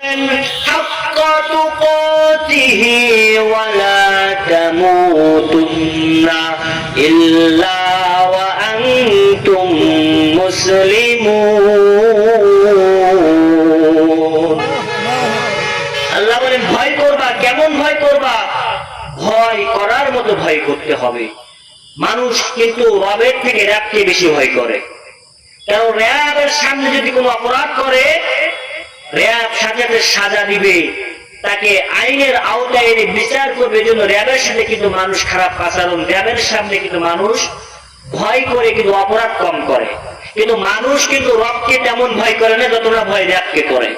حق تقاته ولا تموتن إلا وأنتم مسلمون আল্লাহ বলেন ভয় করবা কেমন ভয় করবা ভয় করার মতো ভয় করতে হবে মানুষ কিন্তু রবের থেকে র্যাবকে বেশি ভয় করে কারণ র্যাবের সামনে যদি কোনো অপরাধ করে র্যাব সাথে সাজা দিবে। তাকে আইনের আওতায় এনে বিচার করবে জন্য র্যাবের সাথে কিন্তু মানুষ খারাপ আচরণ র্যাবের সামনে কিন্তু মানুষ ভয় করে, কিন্তু অপরাধ কম করে। কিন্তু মানুষ কিন্তু রবকে তেমন ভয় করে না যতটা ভয় র্যাবকে করে।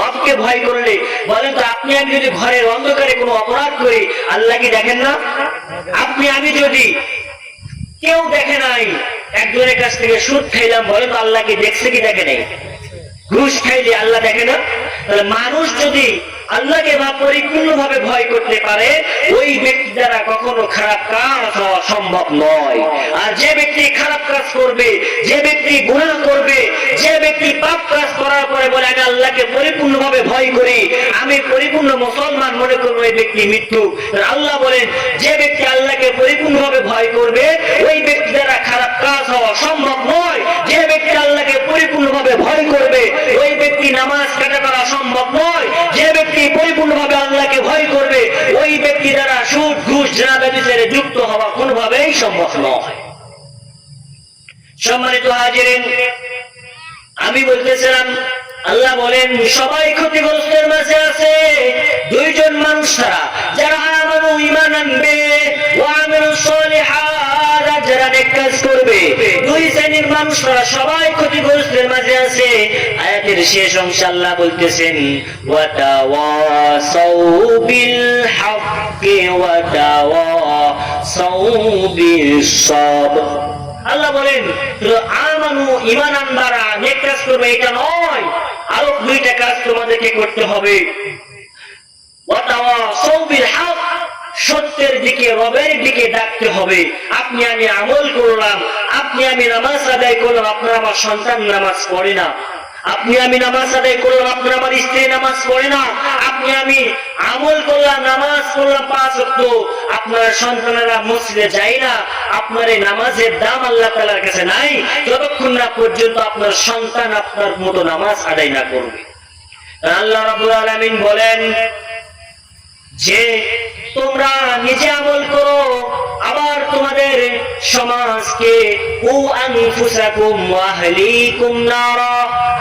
রবকে ভয় করলে বলেন তো, আপনি আমি যদি ঘরের অন্ধকারে কোনো অপরাধ করি, আল্লাহ কি দেখেন না? আপনি, আমি যদি কেউ দেখে নাই, একজনের কাছ থেকে সুদ খাইলাম, বলেন তো আল্লাহ কি দেখছে কি দেখে নেই? ঘুষ খাইলে আল্লাহ দেখে না? তাহলে মানুষ যদি আল্লাহকে বা পরিপূর্ণ ভাবে ভয় করতে পারে, ওই ব্যক্তি দ্বারা কখনো খারাপ কাজ হওয়া সম্ভব নয়। আর যে ব্যক্তি খারাপ কাজ করবে, যে ব্যক্তি গুণা করবে, যে ব্যক্তি পাপ কাজ করার পরে বলে, আমি আল্লাহকে পরিপূর্ণ ভাবে ভয় করি, আমি পরিপূর্ণ মুসলমান মনে করব ওই ব্যক্তি মৃত্যু। আল্লাহ বলেন, যে ব্যক্তি আল্লাহকে পরিপূর্ণ ভাবে ভয় করবে, ওই ব্যক্তি দ্বারা খারাপ কাজ হওয়া সম্ভব নয় যে ব্যক্তি আল্লাহকে পরিপূর্ণ ভাবে ভয় করবে ওই ব্যক্তি নামাজ কাটা করা সম্ভব নয়। যে ব্যক্তি পরিপূর্ণ ভাবে আল্লাহকে ভয় করবে, ওই ব্যক্তি দ্বারা সুদ, ঘুষ, জেনা ব্যবচারে যুক্ত হওয়া কোনোভাবেই সম্ভব নয়। সম্মানিত হাজিরেন, আমি বলতেছিলাম, আল্লাহ বলেন, সবাই ক্ষতিগ্রস্তের মাঝে আছে, দুইজন মানুষ যারা আমানু ঈমান আনবে ও আমিলু সলিহাত আর যারা নেক কাজ করবে। দুই শ্রেণির মানুষরা সবাই ক্ষতিগ্রস্তের মাঝে আছে। আয়াতের শেষ অংশে আল্লাহ বলতেছেন হাক্কি আল্লাহ বলেন আমানু ইমান আনবারা, নেক কাজ করবে, এটা নয়। আরও দুইটা কাজ তোমাদেরকে করতে হবে। ওয়াতাওয়াসাউ বিল হক সত্যের দিকে, রবের দিকে ডাকতে হবে। আপনি আমি আমল করলাম, আপনি আমি নামাজ আদায় করলাম, আপনার আমার সন্তান নামাজ পড়ে না। আপনি আমি নামাজ আদায় করলাম, আপনার আমার স্ত্রী নামাজ পড়ে না। আপনি আমি আমল করলাম, নামাজ পড়লাম পাঁচ অক্ট আপনার সন্তানেরা মসজিদে যায় না। আপনার এই নামাজের দাম আল্লাহ তালার কাছে নাই। যতক্ষণ না পর্যন্ত আপনার সন্তান আপনার মতো নামাজ আদায় না করবে। আল্লাহ রাবুল আলমিন বলেন, যে সমাজকে ও আনফুসাকুম ওয়া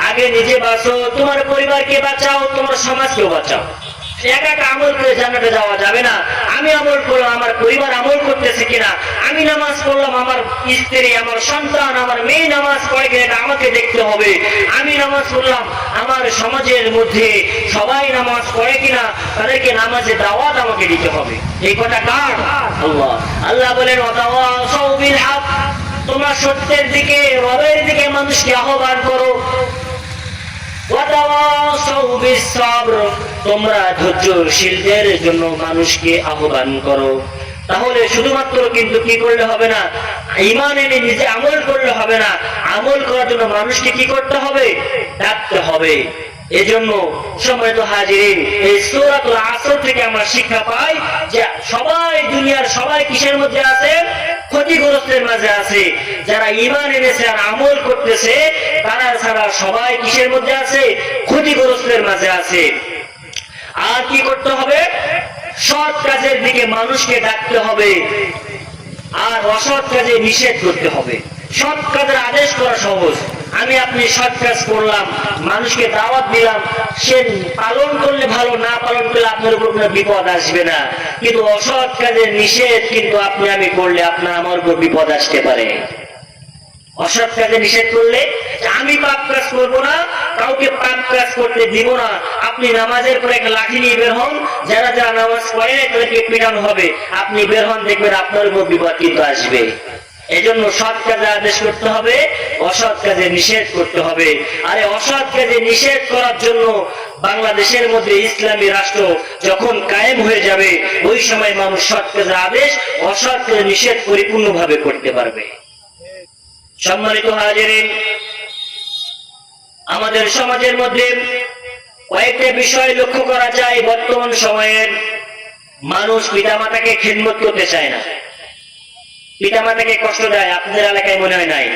আগে নিজে বাঁচো, তোমার পরিবারকে বাঁচাও, তোমার সমাজকেও বাঁচাও। একা আমল করে জান্নাতে যাওয়া যাবে না। আমি আমল করলাম, আমার পরিবার আমল করতেছে কিনা? আমি নামাজ পড়লাম, আমার স্ত্রী, আমার সন্তান, আমার মেয়ে নামাজ পড়ে এটা আমাকে দেখতে হবে। আমি নামাজ পড়লাম, আমার সমাজের মধ্যে সবাই নামাজ পড়ে কিনা, তাদেরকে নামাজে দাওয়াত আমাকে দিতে হবে। এই কথা কার? আল্লাহ। বলেন তোমরা সত্যের দিকে, রবের দিকে মানুষকে আহ্বান করো। তোমরা ধৈর্যশীলদের জন্য মানুষকে আহ্বান করো। তাহলে শুধুমাত্র কিন্তু কি করলে হবে না? ইমান এনে নিজে আমল করলে হবে না। আমল করার জন্য মানুষকে কি করতে হবে? ডাকতে হবে। এজন্য সময় তো হাজিরিন, এই সূরাতুল আসর থেকে আমরা শিক্ষা পাই যে সবাই দুনিয়ার সবাই কিসের মধ্যে আছে? ক্ষতিগ্রস্তের মাঝে আছে। যারা ইমান এনেছে আর আমল করতেছে, তারা ছাড়া সবাই কিসের মধ্যে আছে? ক্ষতিগ্রস্তের মাঝে আছে। আর কি করতে হবে? সৎ কাজের দিকে মানুষকে ডাকতে হবে। আর অসৎ কাজে নিষেধ করতে হবে। সৎ কাজের আদেশ করা সহজ। আমি আপনি সৎ কাজ করলাম, মানুষকে দাওয়াত দিলাম, সে পালন করলে ভালো, না পালন করলে আপনার উপর কোনো বিপদ আসবে না। কিন্তু অসৎ কাজের নিষেধ কিন্তু আপনি আমি করলে আপনার আমার উপর বিপদ আসতে পারে। অসৎ নিষেধ করলে আমি পাপ কাজ করব না, কাউকে পাপ কাজ করতে দিব না। আপনি নামাজের পরে একটা লাঠি নিয়ে বের হন, যারা যারা নামাজ পড়ে না, তাদেরকে পিটানো হবে। আপনি বের হন, দেখবেন আপনার উপর বিপদ কিন্তু আসবে। এজন্য সৎ কাজে আদেশ করতে হবে, অসৎ কাজে নিষেধ করতে হবে। আরে অসৎ কাজে নিষেধ করার জন্য বাংলাদেশের মধ্যে ইসলামী রাষ্ট্র যখন কায়েম হয়ে যাবে, ওই সময় মানুষ সৎ কাজে আদেশ, অসৎ কাজে নিষেধ পরিপূর্ণভাবে করতে পারবে। সম্মানিত হাজিরিন, আমাদের সমাজের মধ্যে কয়েকটা বিষয় লক্ষ্য করা যায় বর্তমান সময়ের মানুষ পিতামাতাকে খেদমত করতে চায় না। পিতামাতাকে কষ্ট দেয়, আপনাদের এলাকায় মনে হয় নাই?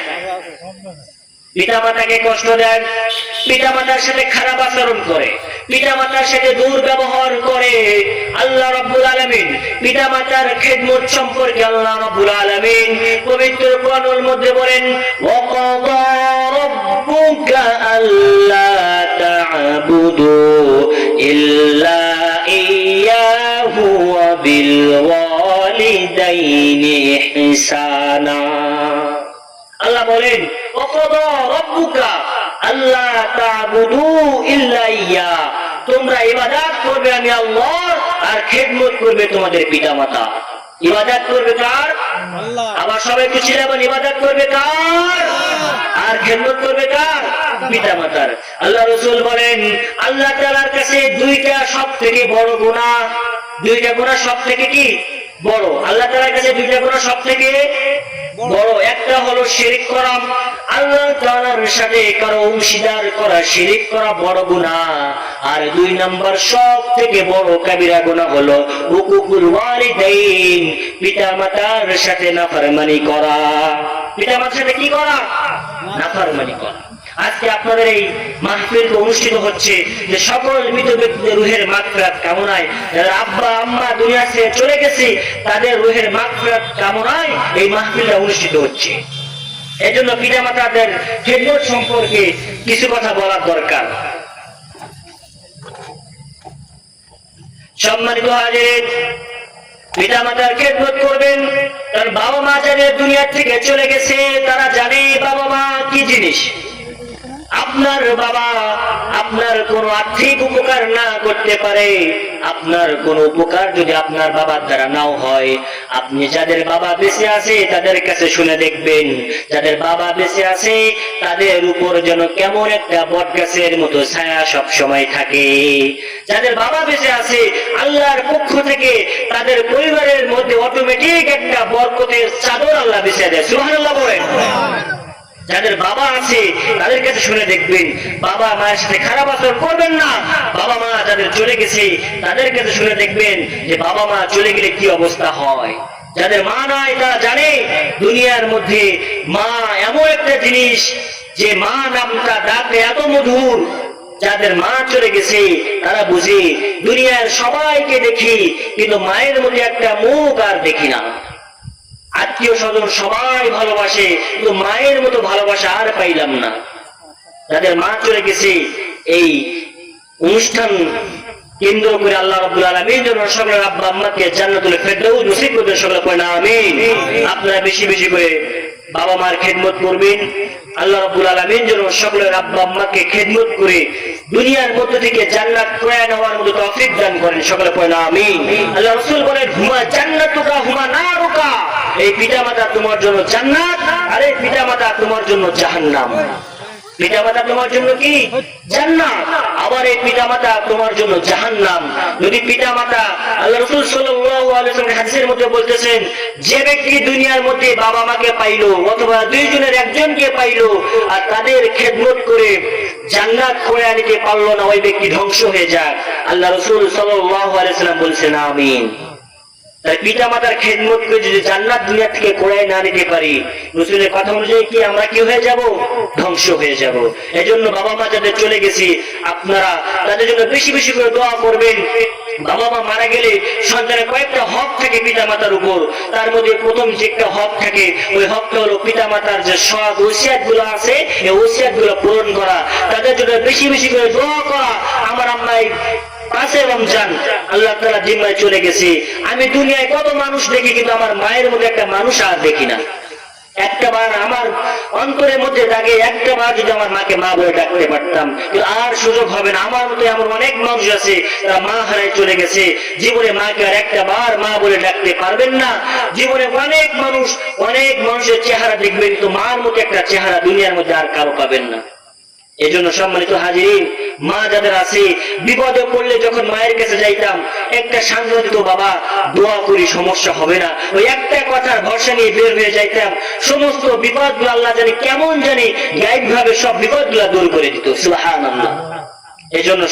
পিতামাতাকে কষ্ট দেন পিতামাতার সাথে খারাপ আচরণ করে, পিতামাতার সাথে দুর্ব্যবহার করে আল্লাহ রাব্বুল আলামিন পিতামাতার খেদমত সম্পর্কে আল্লাহ রাব্বুল আলামিন পবিত্র কোরআনের মধ্যে বলেন আল্লা ইল্লা বিল আল্লাহ বলেন ওয়াকাদা রাব্বুকা ইল্লা ইয়্যা তোমরা ইবাদত করবে, আমি আল্লাহ আর খেদমত করবে তোমাদের পিতামাতা। ইবাদত করবে কার? আবার সবাই একটু ছিলাবেন ইবাদত করবে কার? আর খেদমত করবে কার? পিতা মাতার আল্লাহ রসুল বলেন আল্লাহ তালার কাছে দুইটা সব থেকে বড় গুণা দুইটা গুণা সব থেকে কি? বড়। আল্লাহ তালার কাছে দুইটা গুণা সব থেকে বড় একটা হলো শিরিক করা। আল্লাহ তাআলার সাথে কারও অংশীদার করা, শিরিক করা বড় গুনাহ। আর দুই নাম্বার সব থেকে বড় কাবিরা গুনাহ হলো হুকুকুল ওয়ালিদাইন, পিতামাতার সাথে নাফরমানি করা। পিতামাতার সাথে কি করা? নাফরমানি করা। আজকে আপনাদের এই মাহফিল অনুষ্ঠিত হচ্ছে যে সকল মৃত ব্যক্তিদের রুহের মাগফিরাত কামনায়। যারা আব্বা, আম্মা, দুনিয়া ছেড়ে চলে গেছে, তাদের রুহের মাগফিরাত কামনায় এই মাহফিলটা অনুষ্ঠিত হচ্ছে। এজন্য পিতা মাতাদের খেদমত সম্পর্কে কিছু কথা বলার দরকার। সম্মানিত হাজির পিতা মাতার খেদমত করবেন কারণ বাবা মা যাদের দুনিয়ার থেকে চলে গেছে, তারা জানে বাবা মা কি জিনিস। আপনার বাবা আপনার কোনো আর্থিক উপকার না করতে পারে, আপনার কোন উপকার যদি আপনার বাবার দ্বারা নাও হয়, আপনি যাদের বাবা বেঁচে আছে তাদের কাছে শুনে দেখবেন, যাদের বাবা বেঁচে আছে তাদের উপর যেন কেমন একটা বট গাছের মতো ছায়া সব সময় থাকে। যাদের বাবা বেঁচে আছে, আল্লাহর পক্ষ থেকে তাদের পরিবারের মধ্যে অটোমেটিক একটা বরকতের চাদর আল্লাহ বেঁচে দেয়। সুহান আল্লাহ বলেন। যাদের বাবা আছে, তাদের কাছে শুনে দেখবেন, বাবা মায়ের সাথে খারাপ আচরণ করবেন না। বাবা মা যাদের চলে গেছে, তাদের কাছে শুনে দেখবেন যে বাবা মা চলে গেলে কি অবস্থা হয়। যাদের মা নাই, তারা জানে, দুনিয়ার মধ্যে মা এমন একটা জিনিস, যে মা নামটা ডাকে এত মধুর। যাদের মা চলে গেছে, তারা বুঝে, দুনিয়ার সবাইকে দেখি, কিন্তু মায়ের মধ্যে একটা মুখ আর দেখি না। আত্মীয় স্বজন সবাই ভালোবাসে, কিন্তু মায়ের মতো ভালোবাসা আর পাইলাম না। যাদের মা চলে গেছে, এই অনুষ্ঠান কেন্দ্র করে আল্লাহ রাব্বুল আলামিন যেন সকলের আব্বা আম্মাকে জান্নাতুল ফেরদাউস নসিব করবেন, সকলে পড়েন আমিন। আপনারা বেশি বেশি করে বাবা মার খেদমত করবেন। আল্লাহ রাব্বুল আলামিন যেন সকলের আব্বা আম্মাকে খেদমত করে দুনিয়ার মধ্যে থেকে জান্নাত প্রয়াণ হওয়ার মতো তৌফিক দান করেন, সকলে পড়েন আমিন। আল্লাহ রাসূল বলেন, হুমা জান্নাতুকা, হুমা নারুকা। এই পিতামাতা তোমার জন্য জান্নাত আর এই পিতামাতা তোমার জন্য জাহান্নাম। পিতামাতা তোমার জন্য কি? জান্নাত। আবার এই পিতামাতা তোমার জন্য জাহান্নাম। যদি সাল্লাল্লাহু হাদিসের মধ্যে বলতেছেন, যে ব্যক্তি দুনিয়ার মধ্যে বাবা মাকে পাইলো অথবা দুইজনের একজনকে পাইলো আর তাদের খেদমত করে জান্নাত করে আনিতে পারল না, ওই ব্যক্তি ধ্বংস হয়ে যাক। আল্লাহ রসুল সাল্লাল্লাহু আলাইহি ওয়াসাল্লাম বলছেন, আমিন। তাই পিতা মাতার যদি জান্নাত দুনিয়া থেকে না নিতে পারি কথা অনুযায়ী কি আমরা কি হয়ে যাব? ধ্বংস হয়ে যাব। এজন্য বাবা মা যাদের চলে গেছি, আপনারা তাদের জন্য বেশি বেশি করে দোয়া করবেন। বাবা মা মারা গেলে সন্তানের কয়েকটা হক থাকে পিতা মাতার উপর। তার মধ্যে প্রথম যে একটা হক থাকে, ওই হকটা হলো পিতা মাতার যে সব ওসিয়াতগুলো আছে, এই ওসিয়াতগুলো পূরণ করা। তাদের জন্য বেশি বেশি করে দোয়া করা। আমার আম্মাই পাশে রমজান আল্লাহ তালা জিম্মায় চলে গেছে। আমি দুনিয়ায় কত মানুষ দেখি, কিন্তু আমার মায়ের মধ্যে একটা মানুষ আর দেখি না। একটা বার আমার অন্তরের মধ্যে দাগে একটা বার যদি আমার মাকে মা বলে ডাকতে পারতাম আর সুযোগ হবে না। আমার মতো এমন অনেক মানুষ আছে, তারা মা হারায় চলে গেছে। জীবনে মাকে আর একটা বার মা বলে ডাকতে পারবেন না। জীবনে অনেক মানুষ, অনেক মানুষের চেহারা দেখবেন তো মার মতো একটা চেহারা দুনিয়ার মধ্যে আর কারও পাবেন না। এজন্য সম্মানিত হাজিরিন, মা যাদের আছে, বিপদে পড়লে যখন মায়ের কাছে যাইতাম, একটা সান্ত্বনা দিত বাবা, দোয়া করি সমস্যা হবে না। ওই একটা কথার ভরসা নিয়ে বের হয়ে যাইতাম, সমস্ত বিপদ বিপদগুলো আল্লাহ জানি কেমন জানি গাইব ভাবে সব বিপদগুলো দূর করে দিত। সুহান আল্লাহ এজন্য